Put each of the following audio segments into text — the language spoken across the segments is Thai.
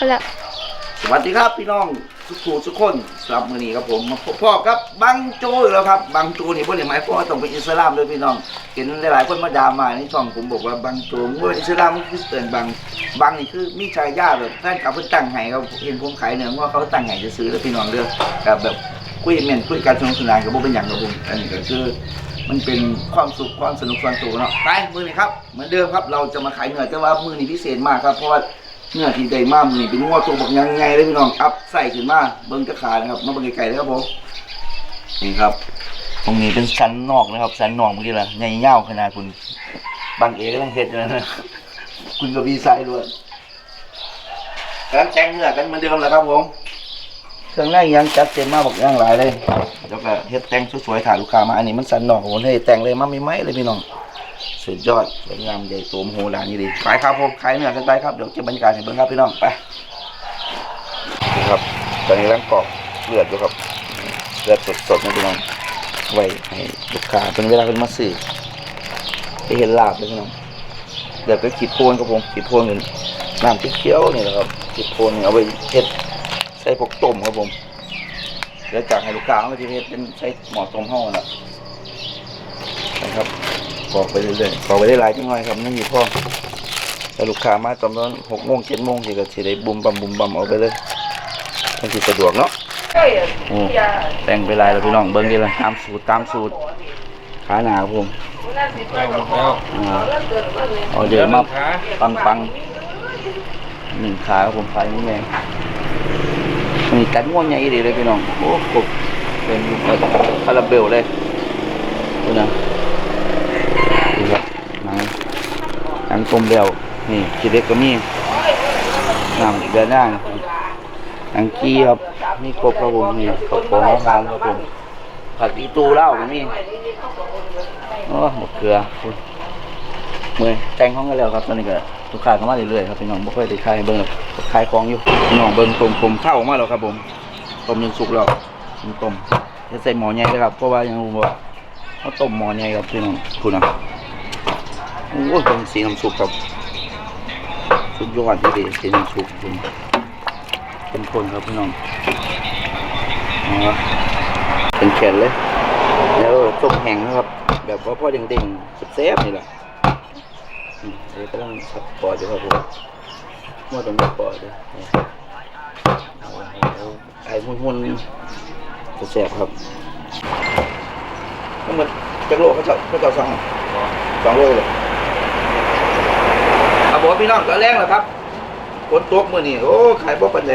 เอาละสวัสดีครับพี่น้องทุกผู้ทุกคนสำหรับมือนี้ครับผมมาพบพ่อครับบังโจอีกแล้วครับบังโจนี่บ่ได้หมายความว่าต้องเป็นอิสลามเลยพี่น้องเห็นหลายๆคนมาด่ามาในช่องผมบอกว่าบังโจมึงบ่เป็นอิสลามมึงคริสเตียนบังบังนี่คือมีชายาแบบแฟนคลับเพิ่นตั้งให้ครับเห็นผมขายเนื้อว่าเขาตั้งให้จะซื้อแล้วพี่น้องเด้อกับแบบคุยเม่นคุยกันสนุกสนานกับบ่เป็นหยังครับผมอันนี้ก็คือมันเป็นความสุขความสนุกส่วนตัวเนาะไปมือนี้ครับเหมือนเดิมครับเราจะมาขายเนื้อแต่ว่ามือนี้พิเศษมากครับเพราะว่า เนื้อที่ได้มามือนี้เป็นงัวตัวบักยังไงเลยพี่น้องอัพใส่ขึ้นมาเบิ้งจะขานะครับมาเบิ้งไกลๆเลยครับผมนี่ครับ ตรงนี้เป็นสันนอกนะครับสันนอกเมื่อกี้ละใหญ่เง่าขนาดคุณบางเอกกำลังเฮ็ดอยู่นะคุณกับวีไซด์ด้วยกำลังแจ้งเนื้อกันเหมือนเดิมแหละครับผมเครื่องในยังจัดเต็มมากบอกย่างหลายเลยแล้วก็เฮ็ดแต่งสวยๆถ่ายลูกค้ามาอันนี้มันสันนอกผมให้แต่งเลยมาไม่ไหมเลยพี่น้อง สุดยอดสวยงามใหญ่โตมโหฬารนี่ดีไปครับผมขายเนื้อกันไปครับเดี๋ยวเก็บบรรยากาศให้เบิ่งครับพี่น้องไปนะครับตอนนี้ร่างกรอกเลือดอยู่ครับเลือดสดๆนะพี่น้องไว้ให้ลูกค้าเป็นเวลาเป็นมาซื้อไปเห็นลาบเลยพี่น้องเดี๋ยวไปขีดโพนครับผมขีดโพนนี่น้ำเขียวๆนี่แหละครับขีดโพนเอาไปเฮ็ดใส่พวกต้มครับผมแล้วจากให้ลูกค้าเขาที่เพชรเป็นใช้หมอต้มห้องนะนะครับ กรอกไปเรื่อยๆกรอกไปได้หลายจังหน่อยครับนั่นอยู่พ่อแต่ลูกค้ามาตอนนั้นหกโมงเจ็ดโมงสิก็สิได้บุมบัมบุมบัมเอาไปเลยมันสิสะดวกเนาะโอ้แต่งไปหลายแล้วพี่น้องเบิ้งดีเลยตามสูตรตามสูตรขาหนาครับผมแล้วหมดแล้วอ่าเอาเดี๋ยวมาขาปังปังหนึ่งขาครับผมขายนี่แม่งนี่กัดง่วงใหญ่ดีเลยพี่น้องโอ้โหเป็นคาราเบลเลยดูนะดูครับหนังหนั งต้มเบลนี่ทีเด็กก็มีน้ำเดือดย่างหนังกี้ครับนี่ครบครับผมนี่กระโปรงงามครับผมผัดอีตูเล้าก็มีโอ้หมดเกลือเมื่อยแต่งห้องกันแล้วครับตอนนี้ก็ลูกค้าเข้ามาเรื่อยๆครับพี่น้องบ่ค่อยได้ขายเบิ่งหรอกขายของอยู่พี่น้องเบิ่งต้มผมเข้าออกมาแล้วครับผมต้มยังสุกแล้วผมต้มจะใส่หม้อใหญ่เลยครับเพราะว่ายังรู้ว่าเขาต้มหม้อใหญ่ครับพี่น้องคุณนะ โอ้ยเป็นสีน้ำซุปครับสุดยอดดีสีน้ำซุปคุณเป็นคนครับพี่น้องเป็นแขนเลย แล้วต้มแห้งนะครับ แบบว่าพ่อเด้งๆแซ่บๆนี่แหละเดี๋ยวกำลังสับปอดอยู่ครับผมมั่วตรงนี้ปอดเลยไอ้หุ่นหุ่นๆจะแสบครับก็เหมือนจักโลเขาจะเขาจะสั่งสองโลเลย บอกพี่น้องก็แรงแล้วครับฝนตกมื่อนี้โอ้ขายบ่ปันใด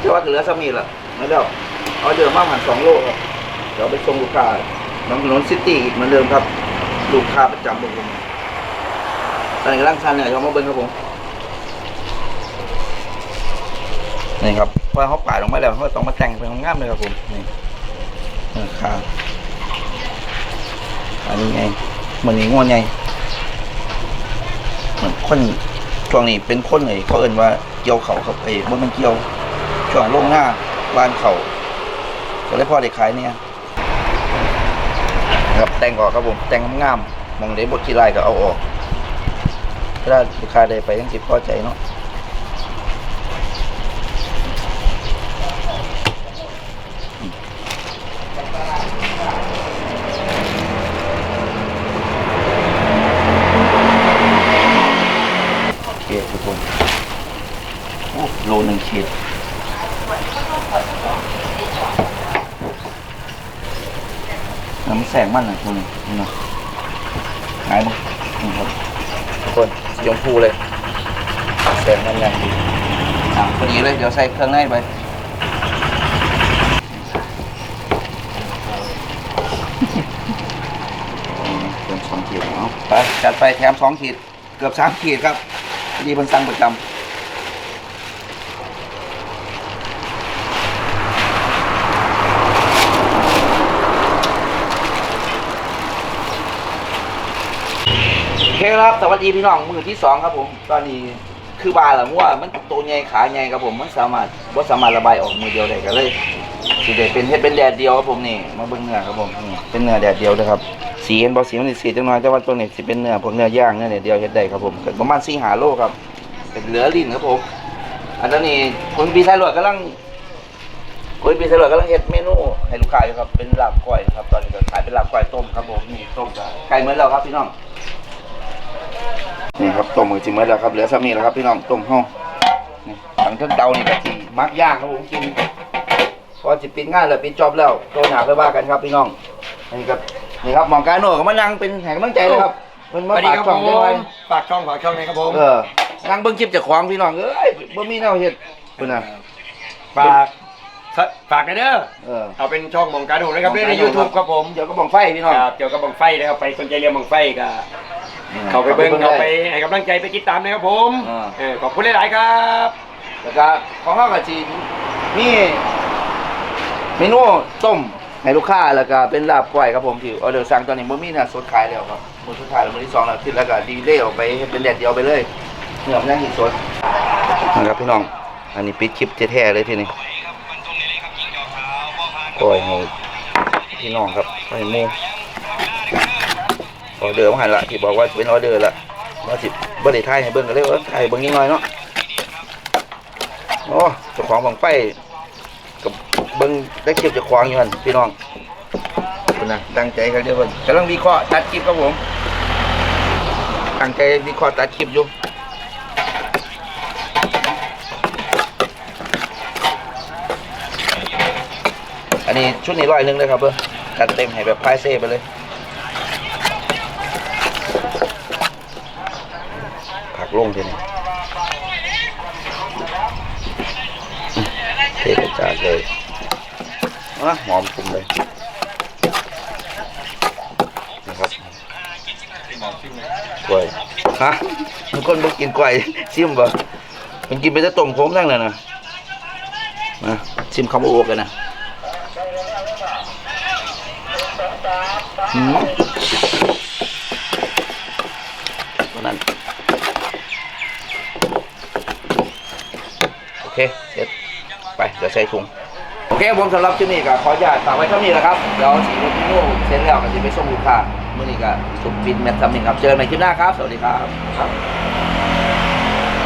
แต่ว่าเหลือสามีละไม่แล้วเอาเดิมมากหันสองโลครับเดี๋ยวไปส่งลูกค้าน้องถนนซิตี้อีกเหมือนเดิมครับ ลูกค้าประจำของผมตอนนี้กำลังชันเนี่ยยอมมาเบิ้งครับผมนี่ครับพอเขาป่าดลงมาแล้วเขาต้องมาแต่งเป็นงามเลยครับผมนี่ราคาอันนี้ไงเหมือนนี้งวดไง มือนคนช่วงนี้เป็นคนไอ้เขาเอ่นว่าเกี่ยวเขาครับไอ้บนมันเกี่ยวช่วงลงหน้าบ้านเขาก็เลยพ่อได้ขายเนี่ยครับแต่งออกครับผมแต่งงามๆมองได้บทที่ไรก็เอาออกถ้าลูกค้าได้ไปยังจิบพอใจเนาะ โอเคทุกคนโอ้โลหนึ่งขีดน้ำแสงมันหน่อยคุณนี่เนาะหายมั้งนี่ครับทุกคนสีชมพูเลย แสงมันยังดีอะพอดีเลย เดี๋ยวใส่เครื่องในไปเติมสองขีดเอาไปจัดไปแถมสองขีด เกือบสามขีดครับ พอดีมันสั่งประจำโอเคครับสวัสดีพี่น้องมือที่สองครับผมตอนนี้คือบาละมั่วมันตัวใหญ่ขาใหญ่ครับผมมันสามารถว่าสามารถระบายออกมือเดียวได้ก็เลย สีเด็ดเป็นเฮ็ดเป็นแดดเดียวครับผมนี่มาเบิ่งเนื้อครับผมนี่เป็นเนื้อแดดเดียวนะครับสีเห็นบ่สีมันสีจังน้อยแต่ว่าตัวนี้สิเป็นเนื้อพวกเนื้อย่างเนื้อแดดเดียวเฮ็ดได้ครับผมก็ประมาณ4-5โลครับเป็นเหลือลิ้นครับผม อันนั้นนี่คุณปีไทยหลวดกำลังคุณปีไทยหลวดกำลังเฮ็ดเมนูให้ลูกค้าอยู่ครับเป็นลาบก้อยครับตอนนี้ก็ขายเป็นลาบก้อยต้มครับผมนี่ต้มกับไก่เหมือนแล้วครับพี่น้องนี่ครับต้มมือจิเหมือนแล้วครับเหลือซ้ำนี่แล้วครับพี่น้องต้มห้องนี่หลังเครื่องเตานี่กะทิมักย่างครับผมกิน พอจิปิดงานแล้วปิดจอบแล้วโตหนาไปว่ากันครับพี่น้องนี่ครับนี่ครับหมองกาโน่ก็มานั่งเป็นแห่งกำลังใจเลยครับมันสมาวัสดีฝากครับช่องผได้ไว้มฝากช่องฝากช่องนะครับผมเออนั่งเบิ่งคลิปจากของพี่น้องเอ้ยบ่มีแนวเฮ็ดเพิ่นน่ะฝากฝากกันเด้อเออเอาเป็นช่องมองการดูนะครับมองการดูในยูทูบครับผมเดี๋ยวก็บังไฟพี่น้องครับเกี่ยวกับบังไฟนะครับไปสนใจเรื่องบังไฟก็เข้าไปเบิ้งเข้าไปให้กำลังใจไปติดตามนะครับผมอ่าเออขอบคุณหลาย ๆ ครับแล้วก็ของเฮาก็สิมี เมนูต้มให้ลูกค้าแล้วก็เป็นลาบก้อยครับผมที่ออเดอร์สั่งตอนนี้บ่มีนะสดขายแล้วครับมื้อสุดท้ายแล้วมื้อที่สองแล้วขึ้นแล้วก็ดีเลยออกไปให้เป็นแดดเดียวไปเลยเนื้อมันยังสิสดนะครับพี่น้อง อันนี้ปิดคลิปแท้ๆเลยทีนี้ก้อยให้พี่น้องครับให้มูออเดอร์มาหันละที่บอกว่าเป็นออเดอร์ละมาสิบ่ได้ทายให้เบิ่งก็เลยว่าทายเบิ่งนิดหน่อยเนาะโอ้เจ้าของบังไฟ บิ่งได้คลิปเจ้าของอยู่หันพี่น้องคุณนะตั้งใจครับเดี๋ยวเพิ่นกำลังวิเคราะห์ตัดคลิปครับผมตั้งใจวิเคราะห์ตัดคลิปอยู่อันนี้ชุดนี้ร้อยหนึ่งเลยครับเพื่อจัดเต็มให้แบบพายเซ่ไปเลยผักลงทีนี้เทกระจาดเลย อะหอมกลุ่มเลยนะครับกล้วยฮะมันคนบ่กินกล้วยชิมบ่มันกินไปแต่ต้มโค้งทั้งนั้นนะนะชิมคำโอกกันนะตัวนั้นโอเคเสร็จไปเดี๋ยวใส่ถุง อเคผมสำหรับที่นี้ก็ขออนุญาตฝากไว้เท่านี้นะครับเดี๋ยวสีรถพิโน่เสร็จแล้วก็จะไปส่งลูกค้าเมื่อนี้ก็สุดฟินแมททำหนึ่งครับเจอกันใหม่คลิปหน้าครับ สวัสดีครับครับ